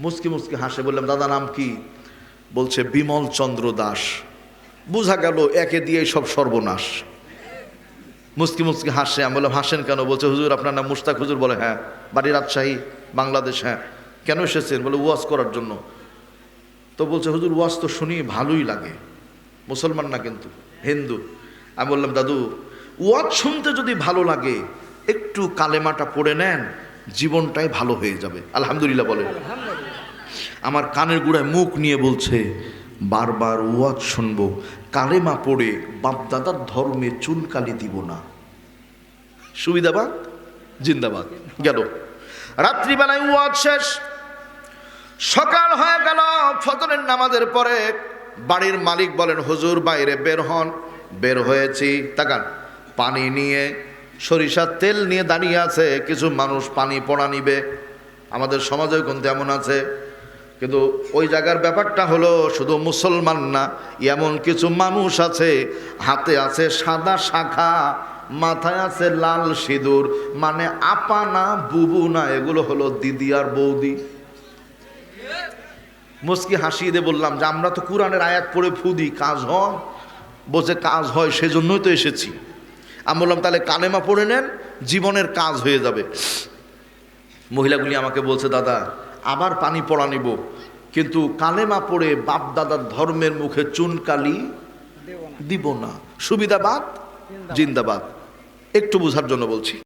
মুসকি মুসকি হাসে, বললাম, দাদা, নাম কি? বলছে, বিমল চন্দ্র দাস। বোঝা গেল, একে দিয়ে সব সর্বনাশ। মুসকি মুসকি হাসে, আমি বললাম, হাসেন কেন? বলছে, হুজুর, আপনার নাম মুস্তাক হুজুর বলে হ্যাঁ বাড়ি রাজশাহী, বাংলাদেশ হ্যাঁ। কেন এসেছেন? বলে, ওয়াজ করার জন্য। তো বলছে, হুজুর, ওয়াজ তো শুনি, ভালোই লাগে। মুসলমান না কিন্তু, হিন্দু। আমি বললাম, দাদু, ওয়াজ শুনতে যদি ভালো লাগে, একটু কালেমাটা পড়ে নেন, জীবনটাই ভালো হয়ে যাবে। আলহামদুলিল্লাহ বলে। আমার কানের গুড়ায় মুখ নিয়ে বলছে, বারবার ওয়াজ শুনব, কালেমা পড়ে বাপদাদার ধর্মে চুনকালি দিব না। সুবিধাবাদ জিন্দাবাদ। গেল। রাত্রিবেলায় ওয়াজ শেষ। সকাল হয়ে গেল, ফজরের নামাজের পরে বাড়ির মালিক বলেন, হুজুর, বাইরে বের হন। বের হয়েছি, তাকান। পানি নিয়ে সরিষার তেল নিয়ে দাঁড়িয়ে আছে, কিছু মানুষ পানি পড়া নিবে। আমাদের সমাজেও কিন্তু এমন আছে। কিন্তু ওই জায়গার ব্যাপারটা হলো শুধু মুসলমান না, এমন কিছু মানুষ আছে, হাতে আছে সাদা শাখা, মাথায় আছে লাল সিঁদুর মানে আপা না, বুবু না, এগুলো হলো দিদি আর বৌদি। মুসকি হাসিয়ে দিয়ে বললাম যে, আমরা তো কোরআনের আয়াত পড়ে ফুদি কাজ হয়? বলছে, কাজ হয়, সেজন্যই তো এসেছি। আমি বললাম, তাহলে কালেমা পড়ে নেন, জীবনের কাজ হয়ে যাবে। মহিলাগুলি আমাকে বলছে, দাদা আবার পানি পড়া নিব। কিন্তু কালেমা পড়ে বাপ দাদার ধর্মের মুখে চুনকালি দিব না। সুবিধাবাদ? জিন্দাবাদ। একটু বোঝার জন্য বলছি।